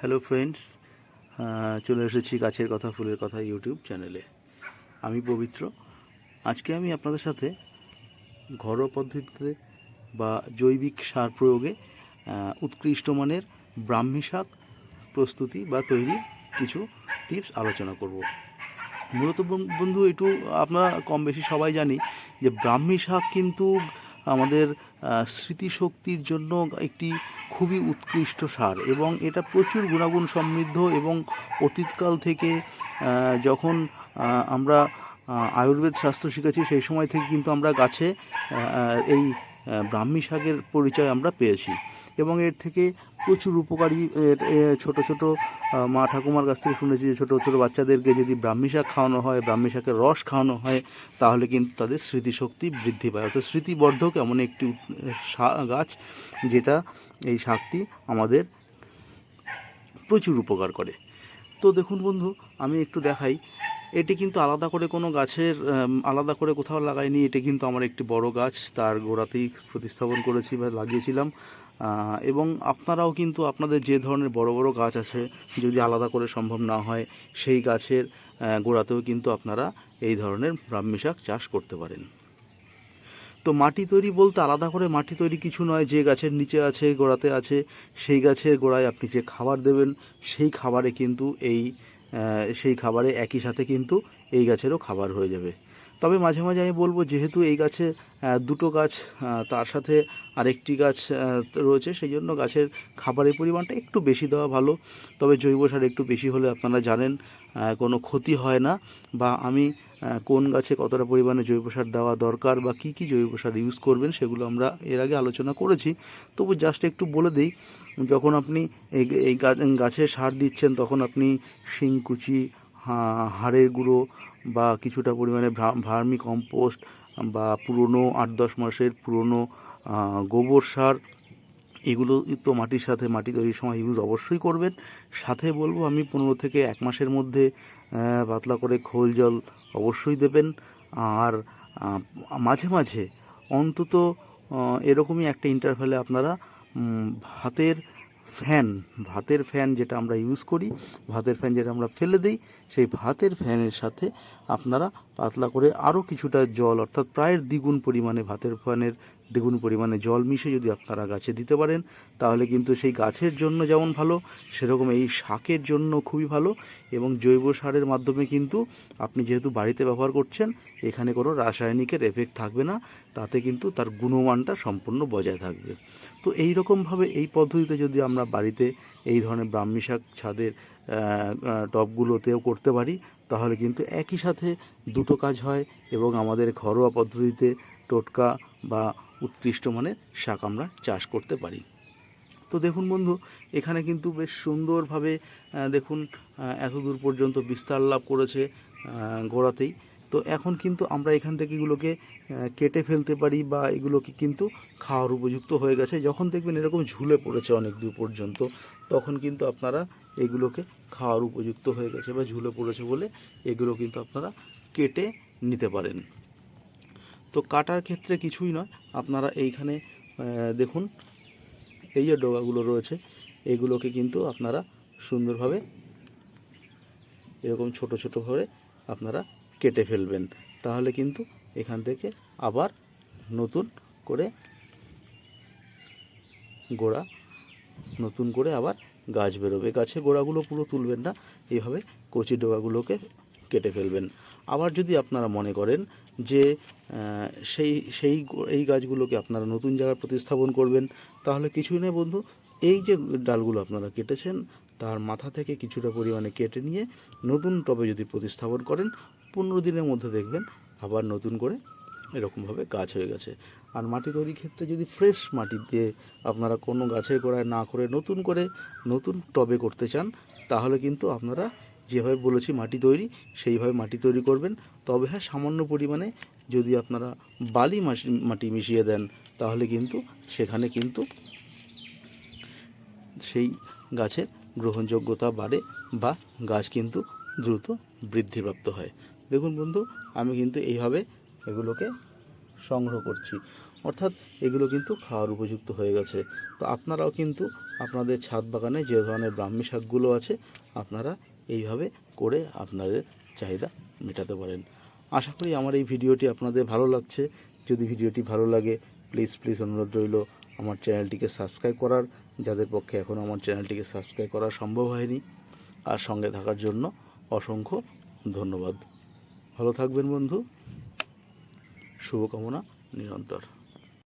Hello friends চলে এসেছি গাছের কথা, ফুলের কথা ইউটিউব চ্যানেলে আমি পবিত্র। আজকে আমি আপনাদের সাথে ঘরোয়া পদ্ধতিতে বা জৈবিক সার প্রয়োগে উৎকৃষ্ট মানের ব্রাহ্মী শাক প্রস্তুতি বা তৈরি কিছু টিপস আলোচনা করব। মূলত বন- বন্ধু, একটু আপনারা কম বেশি সবাই জানি যে ব্রাহ্মী শাক কিন্তু আমাদের স্মৃতিশক্তির জন্য একটি খুবই উৎকৃষ্ট সার এবং এটা প্রচুর গুণাগুণ সমৃদ্ধ এবং অতীতকাল থেকে যখন আমরা আয়ুর্বেদ স্বাস্থ্য শিখেছি, সেই সময় থেকে কিন্তু আমরা গাছে এই ব্রাহ্মী শাকের পরিচয় আমরা পেয়েছি। এবং এর থেকে প্রচুর উপকারী ছোট ছোট মা ঠাকুমার কাছ থেকে শুনেছি যে ছোটো ছোটো বাচ্চাদেরকে যদি ব্রাহ্মী শাক খাওয়ানো হয়, ব্রাহ্মী শাকের রস খাওয়ানো হয়, তাহলে কিন্তু তাদের স্মৃতিশক্তি বৃদ্ধি পায়। অর্থাৎ স্মৃতিবর্ধক এমন একটি গাছ যেটা এই শাকটি আমাদের প্রচুর উপকার করে। তো দেখুন বন্ধু, আমি একটু দেখাই এটি কিন্তু আলাদা করে কোনো গাছের আলাদা করে কোথাও লাগাইনি। এটি কিন্তু আমার একটি বড় গাছ, তার গোড়াতেই প্রতিস্থাপন করেছি বা লাগিয়েছিলাম। এবং আপনারাও কিন্তু আপনাদের যে ধরনের বড় বড় গাছ আছে, যদি আলাদা করে সম্ভব না হয়, সেই গাছের গোড়াতেও কিন্তু আপনারা এই ধরনের ব্রাহ্মী শাক চাষ করতে পারেন। তো মাটি তৈরি বলতে আলাদা করে মাটি তৈরি কিছু নয়, যে গাছের নিচে আছে, গোড়াতে আছে, সেই গাছের গোড়ায় আপনি যে খাবার দেবেন, সেই খাবারে কিন্তু এই সেই খাবারে একই সাথে কিন্তু এই গাছেরও খাবার হয়ে যাবে। তবে মাঝে মাঝে আমি বলব, যেহেতু এই গাছে দুটো গাছ তার সাথে আরেকটি গাছ রয়েছে সেই জন্য গাছের খাবারের পরিমাণটা একটু বেশি দেওয়া ভালো। তবে জৈব সার একটু বেশি হলে আপনারা জানেন কোনো ক্ষতি হয় না। বা আমি কোন গাছে কতটা পরিমাণে জৈব সার দেওয়া দরকার বা কী কী জৈব সার ইউজ করবেন সেগুলো আমরা এর আগে আলোচনা করেছি। তবু জাস্ট একটু বলে দিই, যখন আপনি এই এই গাছে সার দিচ্ছেন তখন আপনি শিংকুচি হাড়ের গুঁড়ো বা কিছুটা পরিমাণে ভার্মি কম্পোস্ট বা পুরনো আট দশ মাসের পুরনো গোবর সার, এগুলো তো মাটির সাথে মাটি তৈরির সময় ইউজ অবশ্যই করবেন। সাথে বলব আমি পনেরো থেকে এক মাসের মধ্যে পাতলা করে খোল জল অবশ্যই দেবেন। আর মাঝে মাঝে অন্তত এরকমই একটা ইন্টারভ্যালে আপনারা ভাতের ফ্যান ভাতের ফ্যান যেটা আমরা ইউজ করি, ভাতের ফ্যান যেটা আমরা ফেলে দিই, সেই ভাতের ফ্যানের সাথে আপনারা পাতলা করে আরও কিছুটা জল, অর্থাৎ প্রায় দ্বিগুণ পরিমাণে ভাতের ফ্যানের দ্বিগুণ পরিমাণে জল মিশে যদি আপনারা গাছে দিতে পারেন, তাহলে কিন্তু সেই গাছের জন্য যেমন ভালো, সেরকম এই শাকের জন্য খুবই ভালো এবং জৈব সারের মাধ্যমে কিন্তু আপনি যেহেতু বাড়িতে ব্যবহার করছেন, এখানে কোনো রাসায়নিকের এফেক্ট থাকবে না, তাতে কিন্তু তার গুণমানটা সম্পূর্ণ বজায় থাকবে। তো এই রকমভাবে এই পদ্ধতিতে যদি আমরা বাড়িতে এই ধরনের ব্রাহ্মী শাক ছাদের টবগুলোতেও করতে পারি, তাহলে কিন্তু একই সাথে দুটো কাজ হয় এবং আমাদের ঘরোয়া পদ্ধতিতে টোটকা বা উৎকৃষ্ট মানের শাক আমরা চাষ করতে পারি। তো দেখুন বন্ধু, এখানে কিন্তু বেশ সুন্দরভাবে দেখুন এত দূর পর্যন্ত বিস্তার লাভ করেছে গোড়াতেই। তো এখন কিন্তু আমরা এখান থেকে এগুলোকে কেটে ফেলতে পারি বা এগুলোকে কিন্তু খাওয়ার উপযুক্ত হয়ে গেছে। যখন দেখবেন এরকম ঝুলে পড়েছে অনেক দূর পর্যন্ত, তখন কিন্তু আপনারা এগুলোকে খাওয়ার উপযুক্ত হয়ে গেছে বা ঝুলে পড়েছে বলে এগুলো কিন্তু আপনারা কেটে নিতে পারেন। তো কাটার ক্ষেত্রে কিছুই নয়। আপনারা এইখানে দেখুন, এই যে ডগাগুলো রয়েছে, এগুলোকে কিন্তু আপনারা সুন্দরভাবে, এরকম ছোট ছোট করে আপনারা কেটে ফেলবেন। তাহলে কিন্তু এখান থেকে আবার নতুন করে গোড়া, নতুন করে আবার গাছ বেরোবে। গাছে গোড়াগুলো পুরো তুলবেন না। এইভাবে কচি ডগাগুলোকে কেটে ফেলবেন। আবার যদি আপনারা মনে করেন যে সেই সেই এই গাছগুলোকে আপনারা নতুন জায়গায় প্রতিস্থাপন করবেন, তাহলে কিছুই নয় বন্ধু, এই যে ডালগুলো আপনারা কেটেছেন, তার মাথা থেকে কিছুটা পরিমাণে কেটে নিয়ে নতুন টবে যদি প্রতিস্থাপন করেন, পনেরো দিনের মধ্যে দেখবেন আবার নতুন করে এরকমভাবে গাছ হয়ে গেছে। আর মাটি তৈরির ক্ষেত্রে যদি ফ্রেশ মাটি দিয়ে আপনারা কোনো গাছের গোড়ায় না করে নতুন করে নতুন টবে করতে চান, তাহলে কিন্তু আপনারা যেভাবে বলেছি মাটি তৈরি, সেইভাবে মাটি তৈরি করবেন। তবে হ্যাঁ সামান্য পরিমাণে যদি আপনারা বালি মাটি মিশিয়ে দেন, তাহলে কিন্তু সেখানে কিন্তু সেই গাছের গ্রহণযোগ্যতা বাড়ে বা গাছ কিন্তু দ্রুত বৃদ্ধিপ্রাপ্ত হয়। দেখুন বন্ধু, আমি কিন্তু এইভাবে এগুলোকে সংগ্রহ করছি। অর্থাৎ এগুলো কিন্তু খাওয়ার উপযুক্ত হয়ে গেছে। তো আপনারাও কিন্তু আপনাদের ছাদ বাগানে যে ধরনের ব্রাহ্মী শাকগুলো আছে, আপনারা এইভাবে করে আপনাদের চাহিদা মেটাতে পারেন। আশা করি আমার এই ভিডিওটি আপনাদের ভালো লাগছে। যদি ভিডিওটি ভালো লাগে প্লিজ প্লিজ অনুরোধ রইল আমার চ্যানেলটিকে সাবস্ক্রাইব করার। যাদের পক্ষে এখনও আমার চ্যানেলটিকে সাবস্ক্রাইব করা সম্ভব হয়নি, আর সঙ্গে থাকার জন্য অসংখ্য ধন্যবাদ। ভালো থাকবেন বন্ধু। শুভকামনা নিরন্তর।